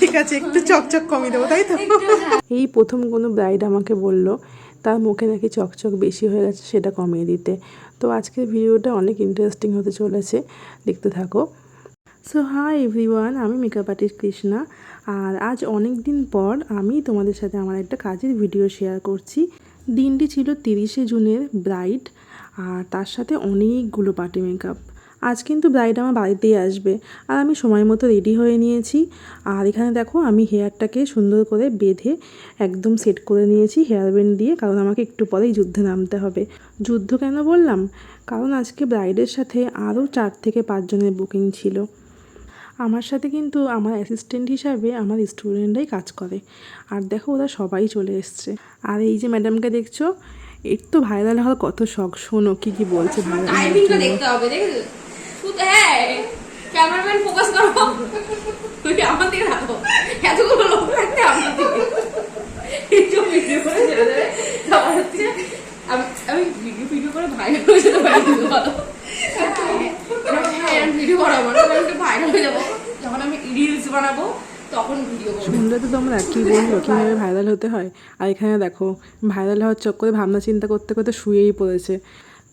ঠিক আছে, একটু চকচক কমিয়ে দেবো, তাই তো? এই প্রথম কোনো ব্রাইড আমাকে বলল, তার মুখে নাকি চকচক বেশি হয়ে গেছে, সেটা কমিয়ে দিতে। তো আজকের ভিডিওটা অনেক ইন্টারেস্টিং হতে চলেছে, দেখতে থাকো। সো হাই এভরিওয়ান আমি মেকআপ আর্টিস্ট কৃষ্ণা, আর আজ অনেক দিন পর আমি তোমাদের সাথে আমার একটা কাজের ভিডিও শেয়ার করছি। দিনটি ছিল তিরিশে জুনের ব্রাইড আর তার সাথে অনেকগুলো পার্টি মেকআপ আজ কিন্তু ব্রাইড আমার বাড়িতেই আসবে। আর আমি সময় মতো রেডি হয়ে নিয়েছি। আর এখানে দেখো আমি হেয়ারটাকে সুন্দর করে বেঁধে একদম সেট করে নিয়েছি হেয়ার ব্যান্ড দিয়ে কারণ আমাকে একটু পরেই যুদ্ধে নামতে হবে। যুদ্ধ কেন বললাম? কারণ আজকে ব্রাইডের সাথে আরও চার থেকে পাঁচজনের বুকিং ছিল। আমার সাথে কিন্তু আমার অ্যাসিস্ট্যান্ট হিসাবে আমার স্টুডেন্টরাই কাজ করে। আর দেখো ওরা সবাই চলে এসছে। আর এই যে ম্যাডামকে দেখছ এর তো ভাইরাল হওয়ার কত শখ। শোনো কি কি বলছে ভাইরাল দেখতে হবে হ্যাঁ। ক্যামেরাম্যান ফোকাস করো। তুই আমার দিকে রাখো এতগুলো লোক আমার দিকে। একটু ভিডিও করে ছেড়ে দেবে। তারপর হচ্ছে আমি আমি ভিডিও ভিডিও করে ভাইরাল হয়ে যেতে পারি কিন্তু ভালো হ্যাঁ ভিডিও বানাবো না আমি ভাইরাল হয়ে যাব। যখন আমি রিলস বানাবো তখন ভিডিও শুনলে তো তোমরা কি বলল কীভাবে ভাইরাল হতে হয়। আর এখানে দেখো ভাইরাল হওয়ার চক্করে ভাবনা চিন্তা করতে করতে শুয়েই পড়েছে।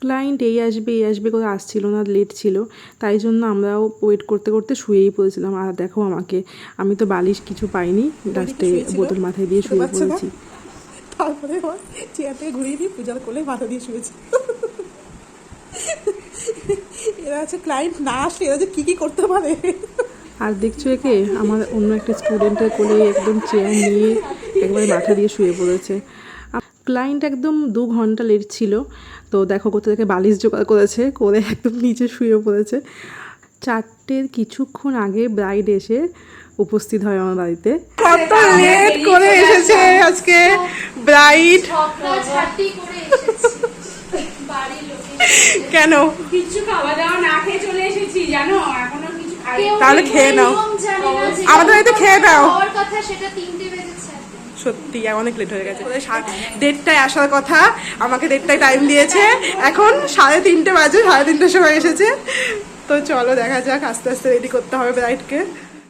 ক্লায়েন্ট এই আসবে এই আসবে করে আসছিল না লেট ছিল। তাই জন্য আমরাও ওয়েট করতে করতে শুয়েই পড়েছিলাম। আর দেখো আমাকে আমি তো বালিশ কিছু পাইনি লাস্টে বোতল মাথায় দিয়ে শুয়ে পড়েছি। তারপরে আমার চেয়ার থেকে ঘুরিয়ে দিয়ে পূজার কোলে মাথা দিয়ে শুয়েছি এরা হচ্ছে ক্লায়েন্ট না আসলে এরা যে কী কী করতে পারে? আর দেখছ একে আমার অন্য একটা স্টুডেন্টের কোলে একদম চেয়ার নিয়ে একবারে মাথা দিয়ে শুয়ে পড়েছে। ক্লায়েন্ট একদম দু ঘণ্টা লেট ছিল। তো দেখো কোথা থেকে বালিশ জোগাড় করেছে করে একদম নিচে শুয়ে পড়েছে। চারটের কিছুক্ষণ আগে ব্রাইড এসে উপস্থিত হয় আমার বাড়িতে। কত লেট করে এসেছে আজকে ব্রাইড ঝাঁটি করে এসেছি বাড়ির লোকে কেন? কিছু খাওয়া দাওয়া না খেয়ে চলে এসেছি জানো? এখনও কিছু খাই তাহলে খেয়ে নাও। আমাদের বাড়িতে খেয়ে দাও। কথা সেটা এখন। সত্যি অনেক লেট হয়ে গেছে। দেড়টায় আসার কথা আমাকে দেড়টায় টাইম দিয়েছে। এখন সাড়ে তিনটে বাজে সাড়ে তিনটের সময় এসেছে। তো চলো দেখা যাক আস্তে আস্তে রেডি করতে হবে ব্রাইডকে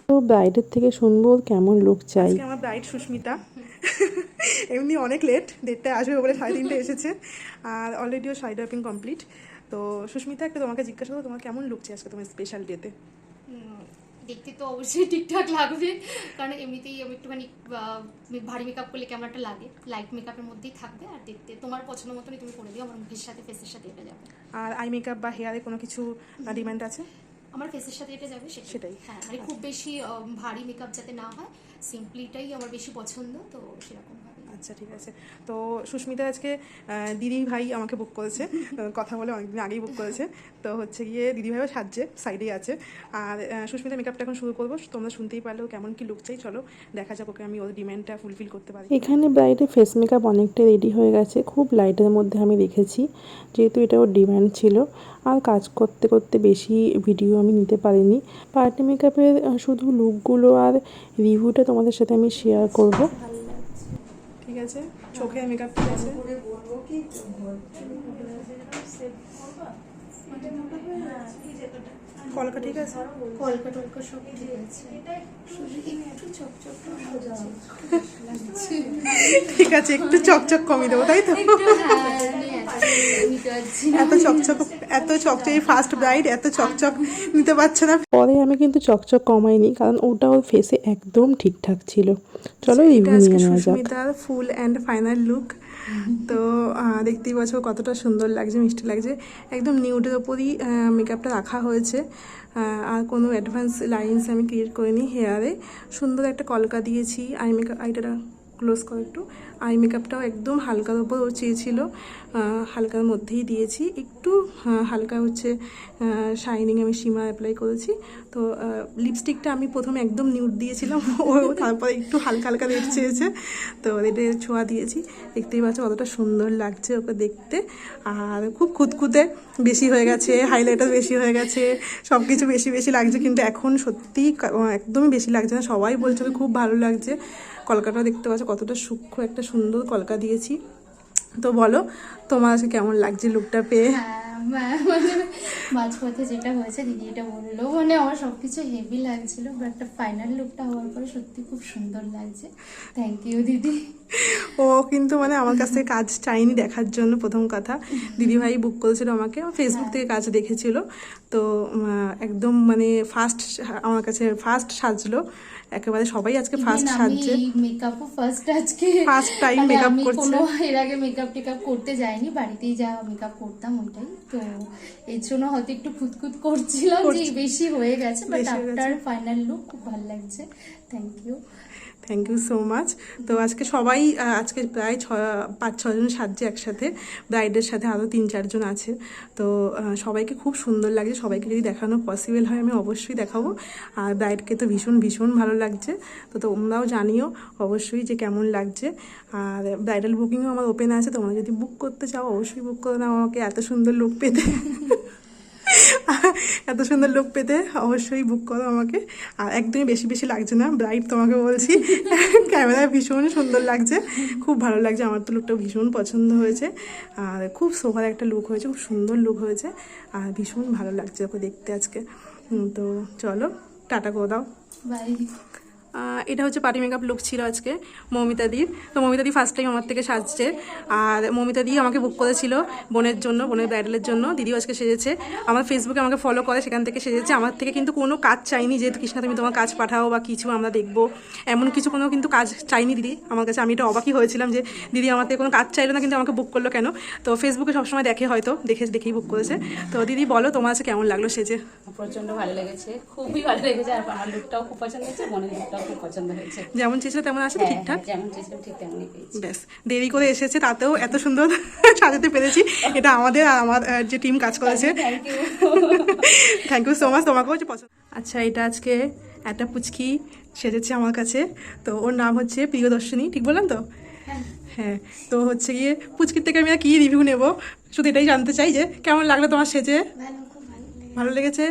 তো ব্রাইডের থেকে শুনব কেমন লোক চাই। আমার ব্রাইড সুস্মিতা। এমনি অনেক লেট দেড়টায় আসবে বলে সাড়ে তিনটে এসেছে। আর অলরেডিও সাইড ওয়াপিং কমপ্লিট তো সুস্মিতা একটা তোমাকে জিজ্ঞাসা করো তোমার কেমন লোক চাই আজকে তোমার স্পেশাল ডেতে দেখতে তো অবশ্যই ঠিকঠাক লাগবে। কারণ এমনিতেই আমি একটুখানি ভারী মেকআপ করলে কেমন একটা লাগে। লাইট মেকআপের মধ্যেই থাকবে আর দেখতে তোমার পছন্দ মতনই তুমি করে দিও আমার মুখের সাথে ফেসের সাথে এটা যাবে। আর আই মেকআপ বা হেয়ারে কোনো কিছু ডিমান্ড আছে? আমার ফেসের সাথে এটা যাবে সেটাই। হ্যাঁ মানে খুব বেশি ভারী মেকআপ যাতে না হয় সিম্পলিটাই আমার বেশি পছন্দ তো সেরকম। আচ্ছা ঠিক আছে। তো সুস্মিতা আজকে দিদি ভাই আমাকে বুক করেছে। কথা বলে অনেকদিন আগেই বুক করেছে। তো হচ্ছে গিয়ে দিদি ভাইও সাজছে সাইডেই আছে। আর সুস্মিতা মেকআপটা এখন শুরু করব। তোমরা শুনতেই পারলেও কেমন কি লুক চাই চলো দেখা যাক ওকে আমি ওর ডিমান্ডটা ফুলফিল করতে পারি। এখানে ব্রাইডের ফেস মেকআপ অনেকটা রেডি হয়ে গেছে। খুব লাইটের মধ্যে আমি রেখেছি যেহেতু এটা ওর ডিমান্ড ছিল। আর কাজ করতে করতে বেশি ভিডিও আমি নিতে পারিনি। পার্টি মেকআপের শুধু লুকগুলো আর রিভিউটা তোমাদের সাথে আমি শেয়ার করব। আছে চোখে মেকআপ আছে। কলকা ঠিক আছে? কলকা টলকা সব ঠিক আছে। একটু চকচক ঠিক আছে একটু চকচক কমিয়ে দেবো তাই তো? এত চকচক এত চকচক ফার্স্ট ব্রাইড এত চকচক নিতে পারছে না। পরে আমি কিন্তু চকচক কমাইনি কারণ ওটা ওর ফেসে একদম ঠিকঠাক ছিল। চলো রিভিউ নিয়ে নেওয়া যাক। ফুল অ্যান্ড ফাইনাল লুক তো দেখতেই পাচ্ছ কতটা সুন্দর লাগছে মিষ্টি লাগছে। একদম নিউডের ওপরই মেকআপটা রাখা হয়েছে। আর কোনো অ্যাডভান্স লাইন্স আমি ক্রিয়েট করিনি হেয়ারে সুন্দর একটা কলকা দিয়েছি আই মেকআপ আইটা ক্লোজ করো একটু। আই মেকআপটাও একদম হালকার ওপর ও চেয়েছিল হালকার মধ্যেই দিয়েছি। একটু হালকা হচ্ছে শাইনিং আমি সীমা অ্যাপ্লাই করেছি। তো লিপস্টিকটা আমি প্রথমে একদম নিউড দিয়েছিলাম, ও তারপরে একটু হালকা হালকা রেড চেয়েছে। তো রেডের ছোঁয়া দিয়েছি। দেখতেই পাচ্ছ কতটা সুন্দর লাগছে ওকে দেখতে। আর খুব খুঁতখুঁতে বেশি হয়ে গেছে হাইলাইটার বেশি হয়ে গেছে সব কিছু বেশি বেশি লাগছে। কিন্তু এখন সত্যিই কা- একদমই বেশি লাগছে না। সবাই বলছে খুব ভালো লাগছে। কলকাতা দেখতে পাচ্ছ কতটা সূক্ষ্ম একটা সুন্দর কলকা দিয়েছি। তো বলো তোমার কেমন লাগছে লুকটা পেয়ে? হ্যাঁ মানে মাঝপথে যেটা হয়েছে দিদি এটা বলল মানে আমার সবকিছু হেভি লাগছিল বাট ফাইনাল লুকটা হওয়ার পরে সত্যি খুব সুন্দর লাগছে। থ্যাংক ইউ দিদি। ও কিন্তু মানে আমার কাছ কাজ চাইনি দেখার জন্য প্রথম কথা। দিদিভাই বুক করেছিল আমাকে ফেসবুক থেকে কাজ দেখেছিল। তো একদম মানে ফার্স্ট আমার কাছে ফার্স্ট সাজলো। একেবারে সবাই আজকে ফার্স্ট সাজছে। মেকআপও ফার্স্ট আজকে ফার্স্ট টাইম মেকআপ করছি। কোনো এর আগে মেকআপ টেকআপ করতে যাইনি বাড়িতেই যা মেকআপ করতাম ওইটাই তো এর জন্য হয়তো একটু খুঁতখুত করছিলাম যে বেশি হয়ে গেছে বাট আফটার ফাইনাল লুক খুব ভালো লাগছে। Thank you thank you so much তো আজকে সবাই আজকে প্রায় ছ, পাঁচ, ছজন সাজছে একসাথে। ব্রাইডের সাথে আরও তিন, চারজন আছে। তো সবাইকে খুব সুন্দর লাগছে। সবাইকে যদি দেখানো পসিবল হয়, আমি অবশ্যই দেখাবো। আর ব্রাইডকে তো ভীষণ ভীষণ ভালো লাগছে। তো তোমরাও জানিও অবশ্যই যে কেমন লাগছে। আর ব্রাইডাল বুকিংও আমার ওপেন আছে। তোমরা যদি বুক করতে চাও, অবশ্যই বুক করে নাও আমাকে। এত সুন্দর লোক পেতে। এত সুন্দর লোক পেতে অবশ্যই বুক করো আমাকে। আর একদমই বেশি বেশি লাগছে না ব্রাইট তোমাকে বলছি। ক্যামেরায় ভীষণ সুন্দর লাগছে, খুব ভালো লাগছে। আমার তো লুকটা ভীষণ পছন্দ হয়েছে। আর খুব সোভার একটা লুক হয়েছে, খুব সুন্দর লুক হয়েছে। আর ভীষণ ভালো লাগছে ওকে দেখতে আজকে। তো চলো, টাটা করে দাও। বাই এটা হচ্ছে পার্টি মেকআপ লুক ছিল আজকে মৌমিতা দির। তো মৌমিতা দি ফার্স্ট টাইম আমার থেকে সাজছে। আর মৌমিতা দি আমাকে বুক করেছিল বোনের জন্য, বোনের ব্রাইডালের জন্য। দিদিও আজকে সেজেছে। আমার ফেসবুকে আমাকে ফলো করে, সেখান থেকে সেজেছে। আমার থেকে কিন্তু কোনো কাজ চাইনি যেহেতু, কৃষ্ণা, তুমি তোমার কাজ পাঠাও বা কিছু আমরা দেখব। এমন কিছু কোনো কিন্তু কাজ চাইনি দিদি। আমার কাছে আমি এটা অবাকই হয়েছিলাম যে দিদি আমার থেকে কোনো কাজ চাইলো না, কিন্তু আমাকে বুক করল কেন? তো ফেসবুকে সবসময় দেখে হয়তো, দেখে, দেখেই বুক করেছে। তো দিদি বলো, তোমার কাছে কেমন লাগল সেজে? প্রচণ্ড ভালো লেগেছে। খুবই ভালো লেগেছে। আর আমার লুকটাও খুব পছন্দ হয়েছে মনের লুকটাও খুব পছন্দ হয়েছে। যেমন চেয়েছিল তেমন আছে হ্যাঁ, ঠিকঠাক? হ্যাঁ, যেমন চেয়েছিলাম ঠিক তেমনই পেয়েছি। ব্যাস দেরি করে এসেছে তাতেও এত সুন্দর সাজাতে পেরেছি। এটা আমাদের আর আমার যে টিম কাজ করেছে। থ্যাংক ইউ সো মাচ তোমাকেও হচ্ছে পছন্দ আচ্ছা এটা আজকে একটা পুচকি সেজেছে আমার কাছে। তো ওর নাম হচ্ছে প্রিয়দর্শিনী ঠিক বললাম তো? হ্যাঁ। তো হচ্ছে গিয়ে পুচকির থেকে আমি আর কি রিভিউ নেব? শুধু এটাই জানতে চাই যে কেমন লাগল তোমার সেজে? ভালো লেগেছে।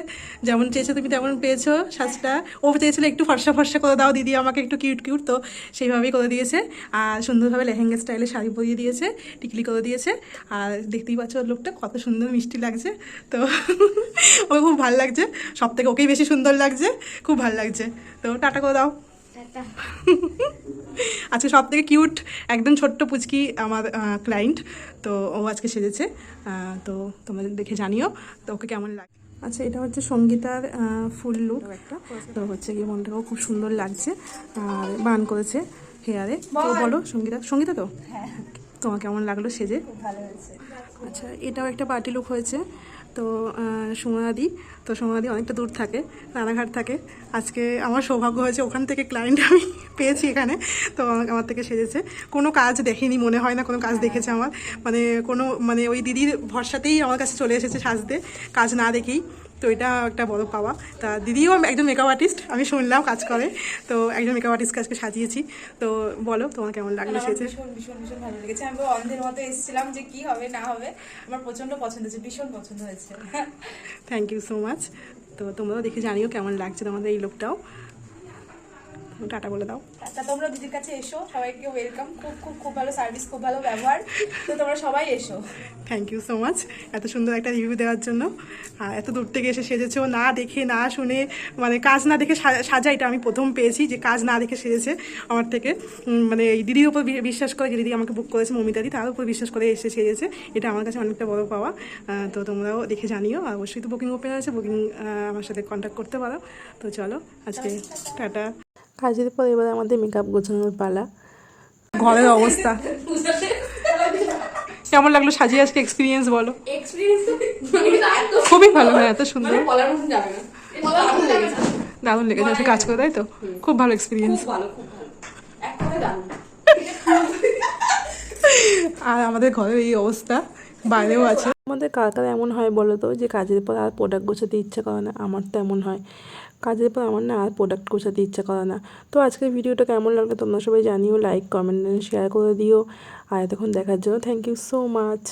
যেমন চেয়েছো তুমি তেমন পেয়েছ সাজটা। ও চেয়েছিল একটু ফর্সা ফর্সা করে দাও দিদি আমাকে একটু কিউট কিউট তো সেইভাবেই করে দিয়েছে। আর সুন্দরভাবে লেহেঙ্গা স্টাইলে শাড়ি পরিয়ে দিয়েছে টিকলি করে দিয়েছে। আর দেখতেই পাচ্ছ ওর লোকটা কত সুন্দর মিষ্টি লাগছে। তো ওকে খুব ভালো লাগছে। সব থেকে ওকেই বেশি সুন্দর লাগছে। খুব ভালো লাগছে। তো টাটা করে দাও। আজকে সব থেকে কিউট একদম ছোট্ট পুচকি আমার ক্লায়েন্ট তো ও আজকে সেজেছে। তো তোমাদের দেখে জানিও। তো ওকে কেমন লাগে আচ্ছা এটা হচ্ছে সঙ্গীতার ফুল লুক একটা। তো হচ্ছে গিয়ে মনটাকে খুব সুন্দর লাগছে আর বান করেছে হেয়ারে। তো বলো। সঙ্গীতা সঙ্গীতা তো? তোমার কেমন লাগল সেজে? ভালো হয়েছে। আচ্ছা এটাও একটা পার্টি লুক হয়েছে। তো সোমাদি তো সোমাদি অনেকটা দূর থাকে, রানাঘাট থাকে। আজকে আমার সৌভাগ্য হয়েছে, ওখান থেকে ক্লায়েন্ট আমি পেয়েছি এখানে, তো আমার থেকে সেজেছে। কোনো কাজ দেখেনি, মনে হয় না কোনো কাজ দেখেছে আমার। মানে কোনো মানে ওই দিদির ভরসাতেই আমার কাছে চলে এসেছে সাজতে। কাজ না দেখেই। তো এটা একটা বড় পাওয়া। তা দিদিও একজন মেকআপ আর্টিস্ট আমি শুনলাম কাজ করে। তো একজন মেকআপ আর্টিস্টকে আজকে সাজিয়েছি। তো বলো তোমার কেমন লাগল সেই সেজে? ভীষণ ভীষণ ভীষণ ভালো লেগেছে। আমি অন্ধের মতো এসেছিলাম যে কি হবে না হবে। আমার প্রচণ্ড পছন্দ হয়েছে ভীষণ পছন্দ হয়েছে। থ্যাংক ইউ সো মাচ তো তোমরাও দেখে জানিও কেমন লাগছে তোমাদের এই লোকটাও টাটা বলে দাও। তা তোমরা দিদির কাছে এসো সবাইকে ওয়েলকাম খুব খুব খুব ভালো সার্ভিস খুব ভালো ব্যবহার। তো তোমরা সবাই এসো। থ্যাংক ইউ সো মাচ এত সুন্দর একটা রিভিউ দেওয়ার জন্য। আর এত দূর থেকে এসে সেজেছো না দেখে না শুনে মানে কাজ না দেখে সাজা এটা আমি প্রথম পেয়েছি যে কাজ না দেখে সেজেছে আমার থেকে। মানে এই দিদির উপর বিশ্বাস করে যে দিদি আমাকে বুক করেছে মমিতাদি তার উপর বিশ্বাস করে এসে সেজেছে। এটা আমার কাছে অনেকটা বড় পাওয়া। তো তোমরাও দেখে জানিও। আর অবশ্যই তো বুকিং ওপেন আছে বুকিং আমার সাথে কন্ট্যাক্ট করতে পারো। তো চলো আজকে টাটা। কাজের পর এবার আমাদের মেকআপ গোছানোর পালা। ঘরের অবস্থা। কেমন লাগল সাজিয়ে আজকে এক্সপিরিয়েন্স বলো? খুবই ভালো হয় এত সুন্দর। মানে দারুণ লেগেছে আজকে কাজ করে তাই তো? খুব ভালো এক্সপিরিয়েন্স খুব ভালো খুব ভালো। এক কথায় দারুণ। আর আমাদের ঘরের এই অবস্থা বাইরেও আছে। আমাদের কার কার এমন হয় বলো তো যে কাজের পর আর প্রোডাক্ট গোছাতে ইচ্ছা করে না? আমার তো এমন হয়। কাজের পর আমার না আর প্রোডাক্ট গোছাতে ইচ্ছা করে না। তো আজকের ভিডিওটা কেমন লাগল তোমরা সবাই জানিও লাইক কমেন্ট শেয়ার করে দিও। আর এতক্ষণ দেখার জন্য থ্যাংক ইউ সো মাচ